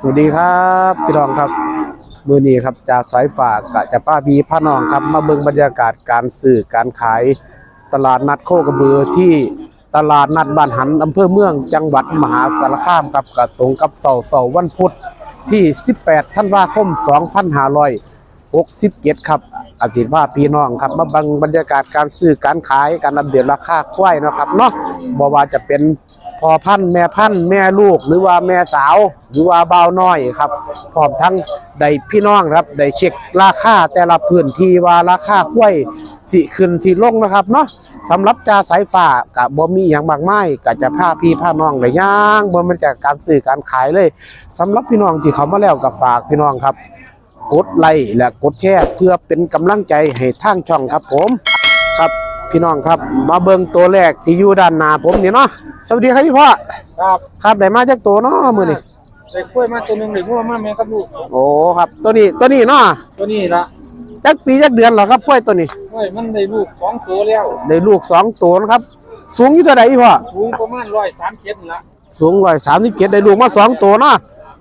สวัสดีครับพี่น้องครับมือนี้ครับจากสายฝากกะจะป้าพีพระน้องครับ มาเบิ่งบรรยากาศการซื้อการขายตลาดนัดโคกระบือที่ตลาดนัดบ้านหันอำเภอเมืองจังหวัดมหาสารคามครับกะตรงกับเสาเสาวันพุธที่ 18ธันวาคม 2567 ครับอาจิตว่าพี่น้องครับ มาบังบรรยากาศการซื้อการขายการอัปเดตราคาควายนะครับเนาะบ่ว่าจะเป็น พอพันธุ์แม่พันธุ์แม่ลูกหรือว่าแม่สาว หรือว่าบ่าวน้อยครับพร้อมทั้งได้พี่น้องครับได้เช็คราคาแต่ละพื้นที่ว่าราคาห้วยสิขึ้นสิลงนะครับเนาะสำหรับจ่าสายฟ้ากับบ่มีอย่างมากมายก็จะพาพี่พาน้องได้ย่างบ่มันจากการซื้อการขายเลยสำหรับพี่น้องที่เขามาแล้วกับฝากพี่น้องครับ กดไลค์และกดแชร์เพื่อเป็นกำลังใจให้ทางช่องครับผมครับ พี่น้องครับ มาเบิ่งตัวแรกที่อยู่ด้านหน้าผมนี่เนาะสวัสดีครับพี่พ่อครับครับได้มาจากตัวเนาะมื้อนี้เด็กกล้วยมาตัวหนึงเด็กงัวมาแม่ครับลูกโอ้ครับตัวนี้ตัวนี้เนาะตัวนี้ละจักปีจักเดือนเหรอครับกล้วยตัวนี้เฮ้ยมันได้ลูกสองตัวแล้วได้ลูกสองตัวนะครับ สูงอยู่เท่าใดพี่พ่อสูงประมาณร้อยสามเจ็ดละสูง137ได้ลูกมาสองตัวเนาะ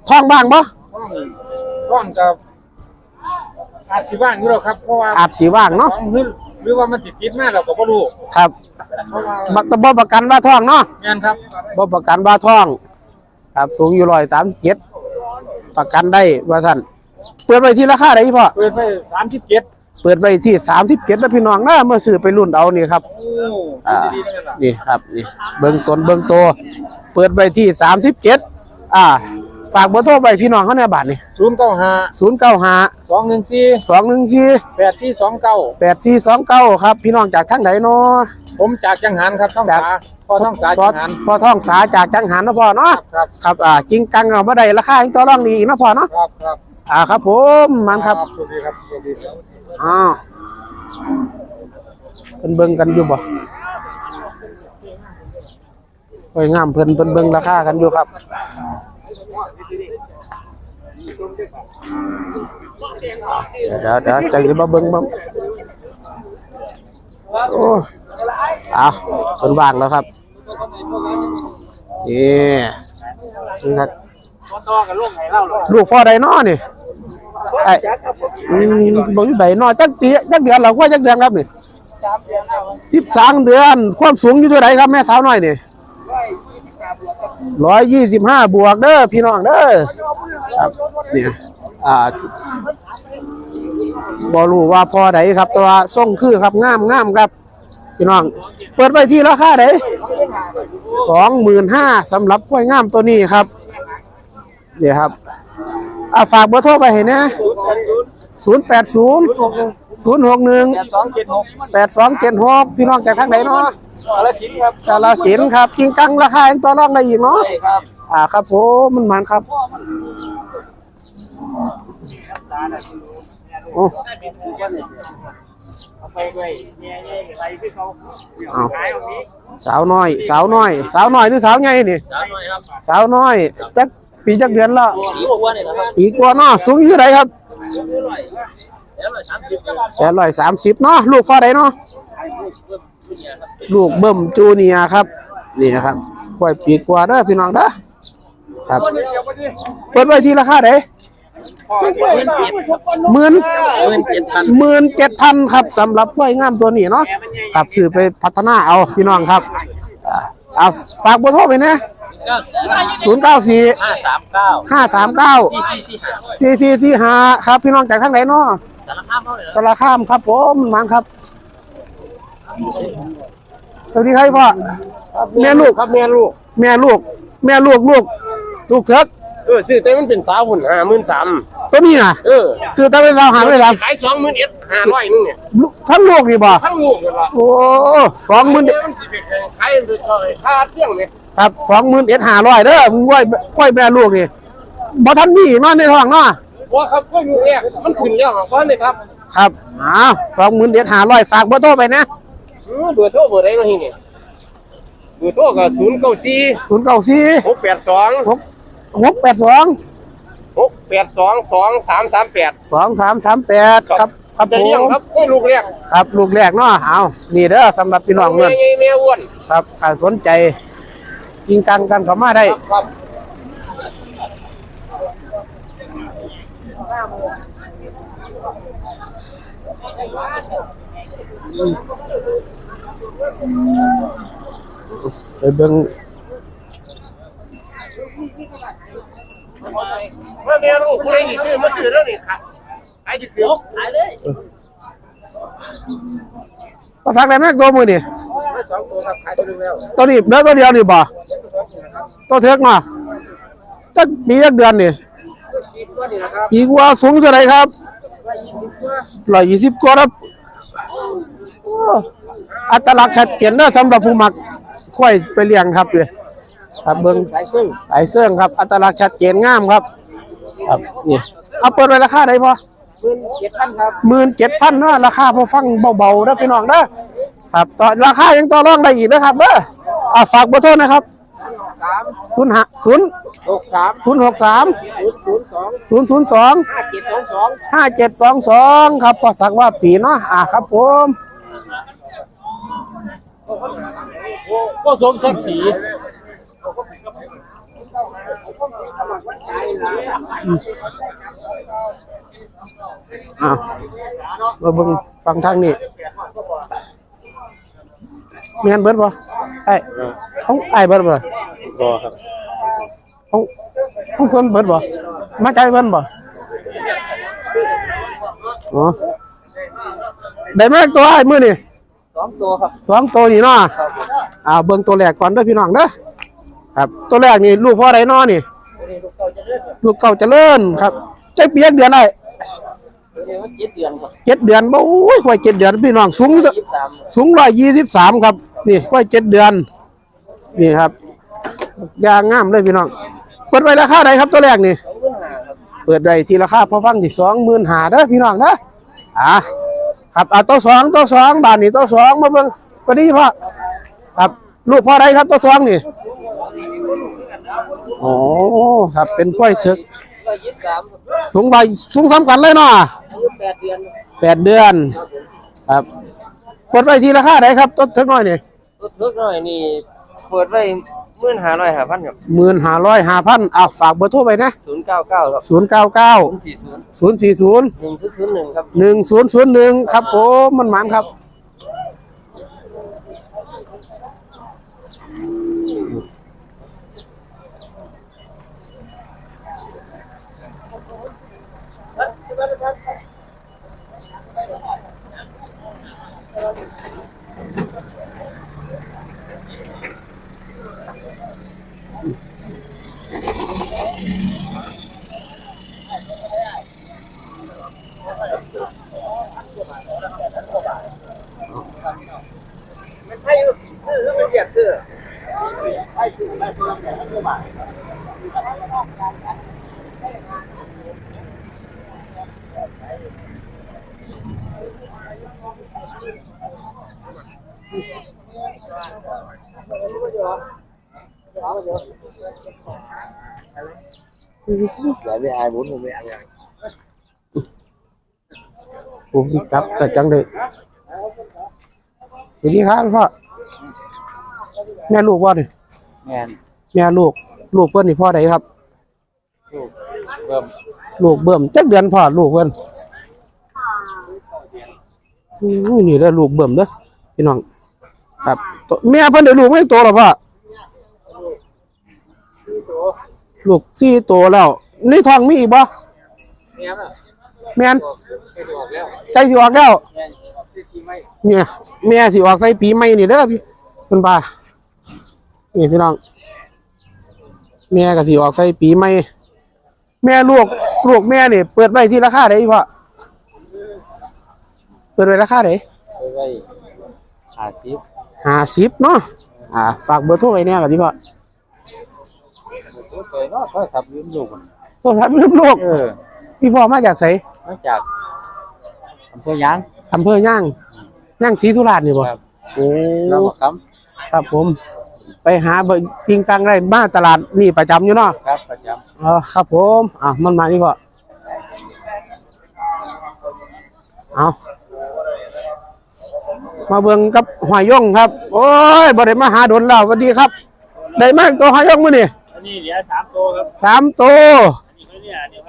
ท้องบ้างบ่ท้องท้องกับอาจสิว่างอยู่แล้วครับเพราะว่าอาจสิว่างเนาะท้องหรือ หรือว่ามันติดติดมากเราก็บ่รู้ครับเพราะว่าบักตะบ่ประกันว่าท้องเนาะแม่นครับบ่ประกันว่าท้อง ครับสูงอยู่137ประกันได้ว่าซั่นเปิดไว้ที่ราคาใดพี่พ่อเปิดไปสามสิบเจ็ดเปิดไว้ที่37แล้วพี่น้องนะเมื่อซื้อไปรุ่นเอานี่ครับโอ้อ่าดีๆนั่นแหละนี่ครับนี่เบิ่งตนเบิ่งโต เปิดไว้ที่37อ่า ฝากเบอร์โทรไปพี่น้องเขาในบาทนี่ศูนย์เก้าห้า095สองหนึ่งสี่214แปดที่สองเก้า8429ครับ พี่น้องจากทางไหนเนาะผมจากจังหันครับท่องจากสาพ่อท่องสาพอจังหันพอท่องสาจากจังหันเนาะพ่อคเนาะรับครับครับอ่าจริงกังเอาบ่ได้ราคาอีกต่อรองดีอีกเนาะพ่อเนาะครับครับอ่าครับผมมันครับสวัสดีครับสวัสดีครับอ้าวเพิ่นเบิ่งกันอยู่บ่โอ้ยงามเพิ่นเพิ่นเบิ่งราคากันอยู่ครับ เดี๋ยวเดี๋ยวเดี๋ยวจังสิมาเบิ่งบ่โอ้เอาเพิ่นว่างแล้วครับนี่นี่ครับลูกพ่อใดน้อนี่ไอ้อืมบ่มีใบน้อจักปีจักเดือนแล้วกว่าจักเดือนครับนี่13เดือนความสูงอยู่เท่าไหร่ครับแม่สาวน้อยนี่ 125บห้าบวกเด้อพี่น้องเด้อครับเนี่ยอ่าบ่รู้ว่าพอใดครับต่ว่าส่งคือครับงามงามครับพี่น้อง เปิดไปที่ราคาใดสองหมื่นห้าสำหรับกล้วยงามตัวนี้ครับเดี๋ยวครับอ่าฝากเบอร์โทรไปให้นะศูนย์แปดศูนย์ ศูนย์หกหนึ่งแปดสองเจ็ดหกแปดสองเจ็ดหกพี่น้องจากทางไหนเนาะอะไรสินครับกาลสินธุ์ครับกิงกังราคายังต่อรองได้อีกเนาะใช่ครับอ่าครับผมมันมันครับโอ้เอาไปด้วยเนี่ยเนี่ยอะไรที่เขาเอาขายตรงนี้สาวน้อย สาวน้อย สาวน้อยหรือสาวใหญ่นี่สามหน่อยครับสาวน้อยจักปีจักเดือนละนี่บอกว่าเนี่ยนะครับปีกว่าเนาะสูงอยู่เท่าไหร่ครับ แล้วเลยสามสิบครับแปดร้อยสามสิบเนาะลูกพ่อใดเนาะลูกเบิ่มจูเนียครับ นี่นะครับกล้วยปีกว่าเด้อพี่น้องเด้อครับเปิดไว้ที่ราคาเด้หนเหมื่นหมื่นเจ็ดพันหมื่นเจ็ดพันครับสำหรับกล้วยงามตัวนี้เนาะกับซื้อไปพัฒนาเอาพี่น้องครับอ่าอ่าฝากเบอร์โทรไปนะศูนย์เก้าสี่ห้าสามเก้าห้าสามเก้าซีซีซีห้าสี่สี่สี่ห้าครับพี่น้องจากทางไหนเนาะ สารภาพเท่าไหร่สารคามครับผมมันครับ สวัสดีครับพ่อแม่ลูกครับแม่ลูก แม่ลูก แม่ลูกลูกลูกเถิกเออซื้อแต่มันเป็นสาวหุ่นห้าหมื่นสามตัวนี้นะเออซื้อตะเวนเราหาไม่ทขายสองหมื่นเอ็ดห้าร้อยนึงเนี่ยำลูกทั้งลูกนี่บ่ทั้งลูกเลยละโอ้สองหมื่นมันสิไปขายไปก่อยค่าเที่ยงเนี่ยครับสองหมื่นเอ็ดห้าร้อยเด้อมึงไหวไหวแม่ลูกนี่บ่ทันมีเนาะในท้องเนาะ ว่าครับก็อยู่แรกมันขึ้นแล้วครับว่าเลยครับครับอ้าวสองหมื่นเอ็ดห้าร้อยฝากเบอร์โทรไปนะอือเบอร์โทรเบอร์ใดเนาะที่นี่เบอร์โทรก็ศูนย์เก้าสี่ศูนย์เก้าสี่หกแปดสองหกหกแปดสองหกแปดสองสองสามสามแปดสองสามสามแปดครับครับจะผเลี้ยงมครับก็ลูกเรียกครับลูกแรกเนาะเอานี่เด้อสำหรับพี่น้องแม่เงินใหญ่แม่อ้วนครับใครสนใจจริงกังกันเข้ามาได้ครับ ไปเบิ่งเมื่อเมียลูกผู้ใดซื้อมาซื้อแล้วนี่ครับขายดิบเดียวขายเลยก็สักได้แม่ตัวมือนี่สองตัวครับขายตัวนึงแล้วตัวนี้เหลือตัวเดียวนี่บ่ตัวเทือกมาจักปีจักเดือนนี่ ตัวนี้นะครับปีกว่าสูงเท่าไหร่ครับว่ายี่สิบตัว120กว่าครับโอ้อัตลักษณ์ชัดเจนเด้อสำหรับผู้มักควายไปเลี้ยงครับเลยครับเบิ่งสายซึ่งสายเสื่องครับ อัตลักษณ์ชัดเจนงามครับ ครับนี่เอาเปิดไว้ราคาได้พอหมื่นเจ็ดพันครับหมื่นเจ็ดพันเนาะราคาพอฟังเบาๆนะพี่น้องเด้อครับต่อราคายังต่อรองได้อีกนะครับเด้ออ่าฝากเบอร์โทรนะครับ สามศูนย์ห้าศูนย์หกสามศูนย์หกสามศูนย์ศูนย์สองศูนย์ศูนย์สองห้าเจ็ดสองสองห้าเจ็ดสองสองครับพอสักว่าปีเนาะอ่าครับผมก็สมศักดิ์ศรีอ่ามาเบิ่งฟังทางนี้แม่นเบิดบ่ไอ้ของไอ้เบิดบ่ รอครับของของเพิ่นเบิดบ่มาใจเพิ่นบ่อ๋อได้มาตัวไอ้มื้อนี่สองตัวครับสองตัวนี่เนาะอ่าเบิ่งตัวแรกก่อนเด้อพี่น้องเด้อครับ ตัวแรกนี่ลูกพ่อใดเนาะนี่ตัวนี้ลูกเก่าจะเลิกลูกเก่าเจริญครับใจเปียกเดือนไอ้ตัวนี้ว่าเจ็ดเดือนครับเจ็ดเดือนบ่โอ้ยควายเจ็ดเดือนพี่น้องสูงยี่สิบสามสูงร้อยยี่สิบสามครับ นี่ควายเจ็ดเดือน นี่ครับ ยางงามเลยพี่น้อง เปิดไว้ราคาใดครับตัวแรกนี่ เปิดไว้ที่ราคาพอฟังที่สองหมื่นหาเด้อพี่น้องเด้ออะครับอะตัวสองตัวสองบาทนี่ตัวสองมาเบิ่งพอดีพ่อครับลูกพ่อใดครับตัวสองนี่โอ้ครับเป็นควยเถึกร้อยยี่สิบสามครับสูงใบสูงซ้ำกันเลยเนาะแปดเดือนแปดเดือนครับเปิดไว้ที่ราคาไหนครับต้นเถึกน้อยนี่รถเล็กหน่อยนี่เปิดไว้ หมื่นห้าร้อยห้าพันครับหมื่นห้าร้อยห้าพันอะฝากเบอร์โทรไปนะศูนย์เก้าเก้าครับศูนย์เก้าเก้าศูนย์สี่ศูนย์ศูนย์สี่ศูนย์หนึ่งศูนย์ศูนย์หนึ่งครับหนึ่งศูนย์ศูนย์หนึ่งครับผมมันหมันครับ มันให้ซื้อมันเก็บซื้อให้ซื้อให้ซื้อให้ซื้อบาท lại với ai muốn không với ăn rồi ผมจับแต่จังเลยสวัสดีครับพ่อแม่ลูกว่านี่งานแม่ลูก ลูกเพื่อนนี่พ่อใดครับ ลูกเริ่มลูกเบิ่มจักเดือนพ่อลูกเพิ่นอู้นี่เด้อลูกเบิ่มเด้อพี่น้อง ครับตัวแม่เพิ่นได้ลูกไม่โตหรอพ่อ ลูกสี่โตแล้วในท้องมีอีกบ่เนี้ยน่ะแม่นเคยออกแล้วใกล้สิออกแล้วแม่ที่กินไม่เนี่ยแม่สิออกใส่ปีใหม่นี่เด้อพี่เพิ่นว่านี่พี่น้องแม่ก็สิออกใส่ปีใหม่แม่ลูกลูกแม่นี่เปิดไว้ที่ราคาใดพ่อเปิดไว้ราคาใดไปไว้หาซิปห้าสิบเนาะอ่าฝากเบอร์โทรไว้แน่กันที่พ่อ เคยเนาะโทรศัพท์ลืมลูกมันโทรศัพท์ลืมลูกเออพี่พ่อมาจากไสมาจากอำเภอยางอำเภอย่างย่างศรีสุราษฎร์นี่บ่ครับโอ้เราบอกคครับผม ไปหาเบอร์จริงตังได้มาตลาดนี่ประจำอยู่เนาะำครับประจอ๋อครับผมอะมันมานี่พ่อเอามาเบิ่งกับหอยย่องครับ โอ้ยบ่ได้มาหาดนแล้วสวัสดีครับ ได้มากตัวหอยย่องมื้อนี่ำอั นนี้เหลือสามตัวครับสามตัวอันนี้เขาเนี่ยอันนี้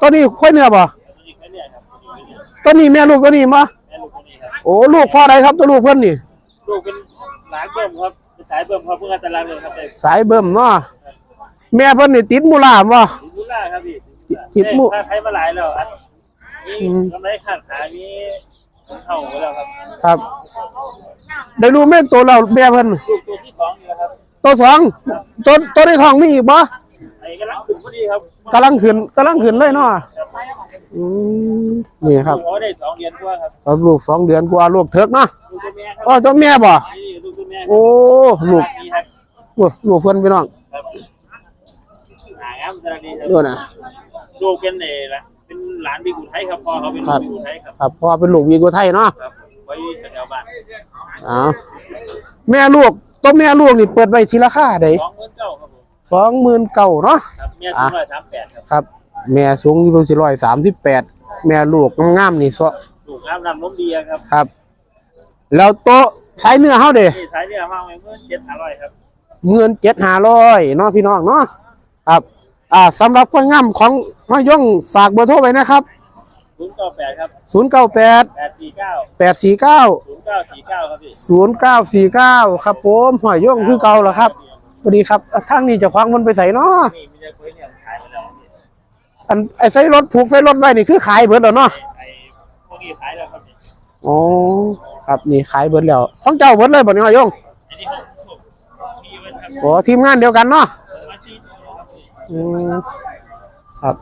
ตัวนี้ค่อยเนื้อบ่ตัวนี้แค่เนี่ยครับตัวนี้แค่เนี่ยตัวนี้แม่ลูกตัวนี้บ่แม่ลูกตัวนี้ครับโอ้ลูกพ่อใดครับตัวลูกเพิ่นนี่ ลูกเป็นหลานเบิ่มครับเป็นสายเบิ่มครับเพื่อนตารางเลยครับเด็กสายเบิ่มเนาะแม่เพิ่นนี่ติดมูลาบ่ติดมุล่าครับพี่ติดมุ ถ้าใครมาหลายแล้วอันอืมีมกำไรขาดขามีเท่าไปแล้วครับ ครับ ได้รู้แม่นตัวเราแม่เพิ่นลูกตัวที่สองนี่แหละครับตัวสอง ตัวตัวในท้องมีอีกบ่ไอ้กำลังขึ้นพอดีครับกำลังขึ้นกำลังขึ้นเลยเนาะอืมนี่ครับลูกเขาได้สองเดือนกว่าครับครับลูกสองเดือนกว่าลูกเถิกเนาะลูกตัวแม่ครับอ๋อตัวแม่บ่นี่ลูกตัวแม่โอ้ลูกนี่ครับโอ้ลูกเพิ่นพี่น้องครับหางามสวัสดีครับดูนะลูกเป็นเอละเป็นหลานบีกุไทยครับพ่อเขาเป็นครัลูบกบีกุไทยครับครับพอเป็นลูกวีโกไทยเนาะครับไว้แถวบ้านอ๋อแม่ลูก ตัวแม่ลูกนี่เปิดไว้ทีราคาใดสองหมื่นเก้าครับผมสองหมื่นเก้าเนาะครับเมียสูงร้อยสามแปดครับครับ แม่สูงอยู่สี่ร้อยสามสิบแปดแม่ลูกงามๆนี่ซะลูกน้ำนำล้มดีครับครับ แล้วโต๊ะสายเนื้อเฮาเด้นี่สายเนี่ยห้างเมื่อเจ็ดอร่อยครับเงินเจ็ดห้าร้อยเนาะพี่น้องเนาะครับ อ่าสำหรับควายงามของมายงฝากเบอร์โทรไว้นะครับ ศูนย์เก้าแปดครับศูนย์เก้าแปดแปดสี่เก้าแปดสี่เก้าศูนย์เก้าสี่เก้าครับพี่ศูนย์เก้าสี่เก้าครับผมหอยยงคือเก่าเหรอครับสวัสดีครับอะทางนี้เจะคว้าของมันไปใส่เนาะนี่มีแต่คุยเนี่ยขายไปแล้วพี่อันไอ้ใส่รถผูกใส่รถไว้นี่คือขายเบิดแล้วเนาะไอ้พวกนี้ขายแล้วครับพี่อ๋อครับนี่ขายเบิดแล้วของเจ้าเบิดเลยบ่เนี่ยหอยยงอันนี้เขาเขามีไว้ครับโอ้ทีมงานเดียวกันเนาะมาที่ครับพี่อืมครับ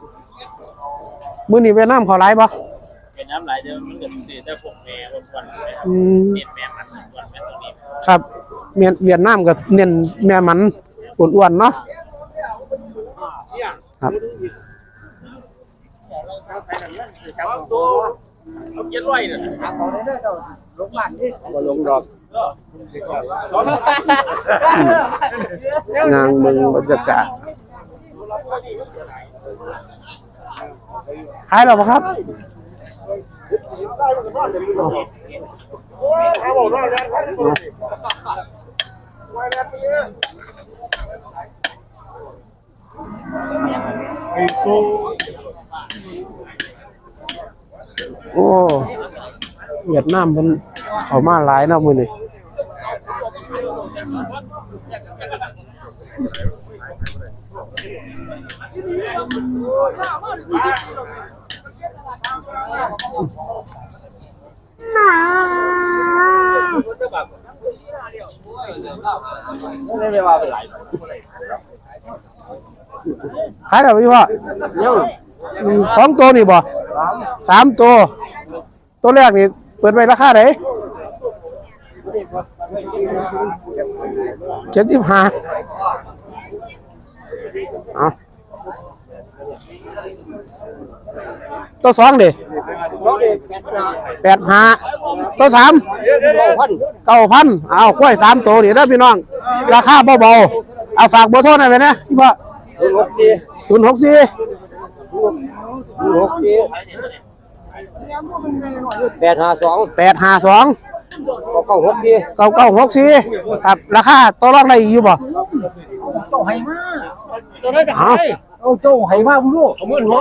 มื้อนี้เวียดนามเขาหลายบ่เป็นน้ำไหลายเดี๋ยวมันเกิดสีแต่พวกแม่วันๆเลยครับอืมเน้นแม่มันวันแม่ตรงนี้ครับเวียดเวียดนามก็เน้นแม่มันอ้วนๆเนาะครับครับตัวเอาเจ็ดร้อยเนี่ยมาลงดอกนางเมืองบรรยากาศ ขายแล้วครับโอ้เวียดนามมันเขามาหลายนะมือนี้ ขายแล้วพี่พ่ออืมสองตัวนี่บ่สามตัว ตัวแรกนี่เปิดไว้ราคาไหนเจ็ดสิบห้าเอ ตัวสองดิแปดห้าตัวสามเก้าพันเอากล้วยสามตัวนี่นะพี่น้อง ราคาเบาๆเอาฝากเบอร์โทรหน่อยไปนะพี่พ่อหกสี่ศูนย์หกสี่หกสี่แปดห้าสองแปดห้าสองเก้าหกสี่เก้าเก้าหกสี่ครับราคาตัวรองได้อยู่บ่เจ้าให้มาเอาเอาเจ้าให้มาบุญเอาเงินหัว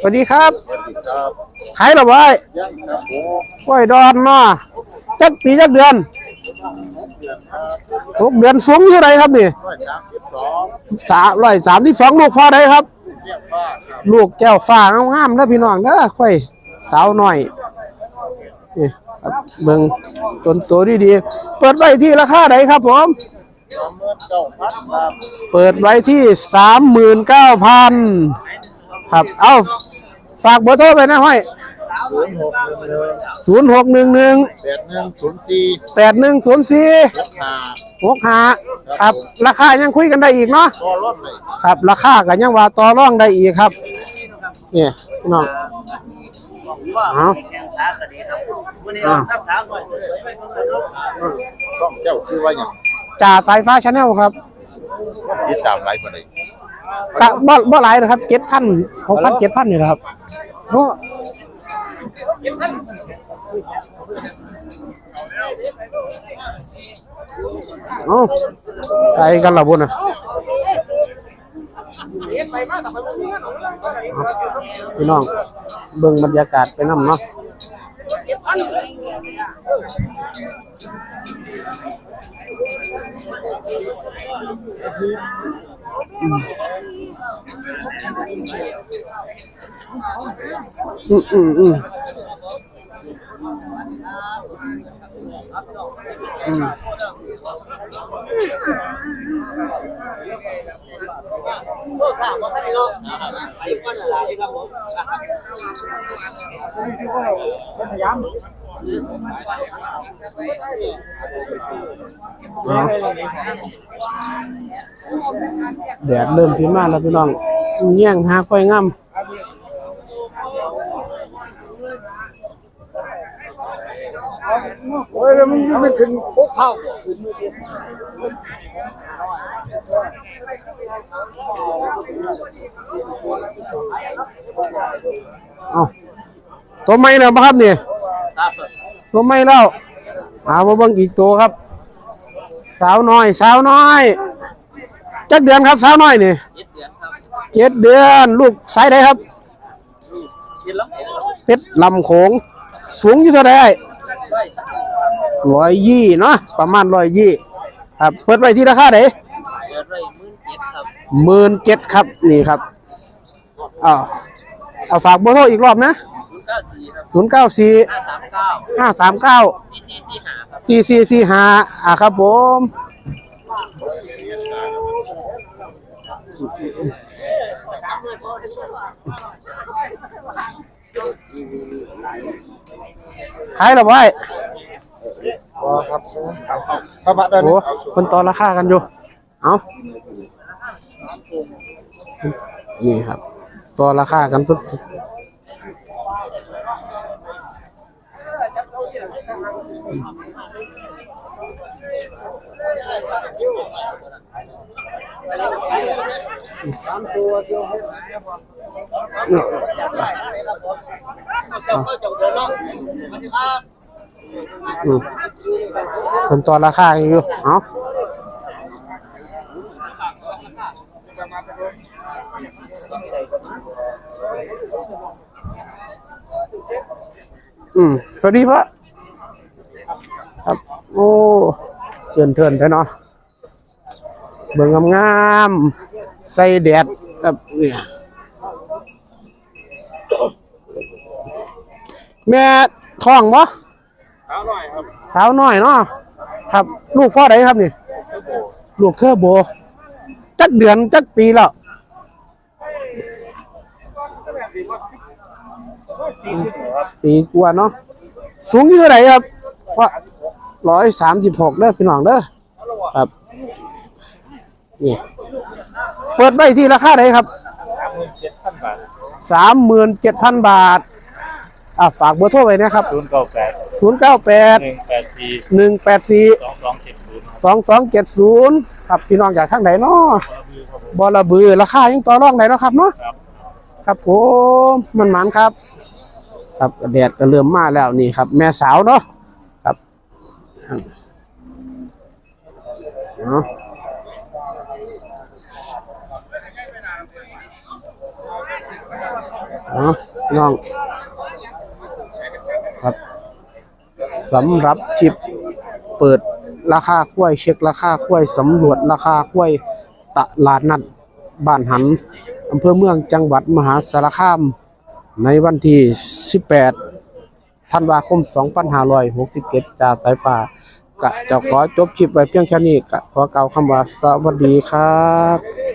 สวัสดีครับขายหรอวะไอ้กล้วยดอนเนาะจักปีจักเดือนหกเดือนสูงอยู่ไรครับนี่สามร้อยสามที่สองลูกพอได้ครับ ลูกแก้วฟ้างามๆนะพี่น้องเด้อค่อยสาวหน่อยนี่ครับเบิ่งต้นตัวดีๆเปิดไว้ที่ราคาใดครับผมเปิดไว้ที่สามหมื่นเก้าพัน ครับ เอาฝากเบอร์โทรไปนะห้อยศูนย์หกหนึ่งหนึ่งศูนย์หกหนึ่งหนึ่งแปดหนึ่งศูนย์สี่แปดหนึ่งศูนย์สี่หกห้าหกห้าครับ ราคายังคุยกันได้อีกเนาะก็ร่อนเลยครับ ราคากันยังว่าต่อรองได้อีกครับ เนี่ยพี่น้องเอาตาก็ดีครับวันนี้เราตั้งสามหน่อยเลยไม่ต้องเลยลูกต้องเจ้าชื่อว่าอย่างจ่าสายฟ้าชาแนลครับติดตามไลฟ์มาเลย กะบ่บ่หลายนะครับเจ็ดพันหกพันเจ็ดพันนี่แหละครับโอ้เอ้าใครกันล่ะบุญอะพี่น้องเบิ่งบรรยากาศไปน้ำเนาะอื มอืมอืม อืมโอ้ถามว่าท่านเนาะไปก่อนอะไรครับผมเอาแดดเริ่มที่มาแล้วพี่น้องแย่งหาค่อยงามโอ้ยมันไม่ถึงปุ๊บเข้าเอาตัวไม่แล้วปะครับนี่ครับ ตัวไม่แล้วเอามาเบิ่งอีกตัวครับ สาวน้อย สาวน้อย จักเดือนครับ สาวน้อยนี่ยึดเดือนครับเจ็ดเดือน ลูกสายใดครับยึดแล้วเพชรลำโขง สูงอยู่เท่าใดร้อยยี่เนาะประมาณร้อยยี่ครับเปิดไว้ที่ราคาไหนเดือนไรมื่นเจ็ดครับหมื่นเจ็ดครับ นี่ครับอ้าวเอาฝากเบอร์โทรอีกรอบนะ ศูนย์เก้าสี่ห้าสามเก้าห้าสามเก้าสี่สี่สี่ห้าครับสี่สี่สี่ห้าอะครับผมขายหรอไว้ครับพระบาทเดินโอ้คนต่อราคากันอยู่ เอานี่ครับ ต่อราคากันสุด ๆเนี่ยเจ้าก็จบเดือนาะคนต่อราคาอยู่เอาอืมสวัสดีพ่อครับ โอ้เจินเทินไปเนาะเบิ่งงามๆใส่แดดครับเนี่ยแม่ท้องบ่เท้าหน่อยครับสาวน้อยเนาะครับ ลูกพ่อใดครับนี่ ลูกเทอร์โบ จักเดือนจักปีแล้วปีกว่าเนาะสูงอยู่เท่าไหร่ครับว่า ร้อยสามสิบหกเด้อพี่น้องเด้อครับนี่เปิดไว้ที่ราคาไหนครับสามหมื่นเจ็ดพันบาทสามหมื่นเจ็ดพันบาทอะฝากเบอร์โทรไว้นะครับศูนย์เก้าแปดศูนย์เก้าแปดหนึ่งแปดสี่หนึ่งแปดสี่สองสองเจ็ดศูนย์สองสองเจ็ดศูนย์ครับพี่น้องจากข้างไหนเนาะบอระบือราคายังต่อรองไหนเนาะครับเนาะครับครับผมมันหมันครับ ครับแดดก็เริ่มมาแล้วนี่ครับ แม่สาวเนาะครับ เอาเอาน้องครับสำหรับชิปเปิดราคาข้วยเช็คราคาข้วยสำรวจราคาข้วยตลาดนัดบ้านหันอำเภอเมืองจังหวัดมหาสารคาม ในวันที่ 18 ธันวาคม 2567จากสายฟ้า กะจะขอจบคลิปไว้เพียงแค่นี้กะขอกล่าวคำว่าสวัสดีครับ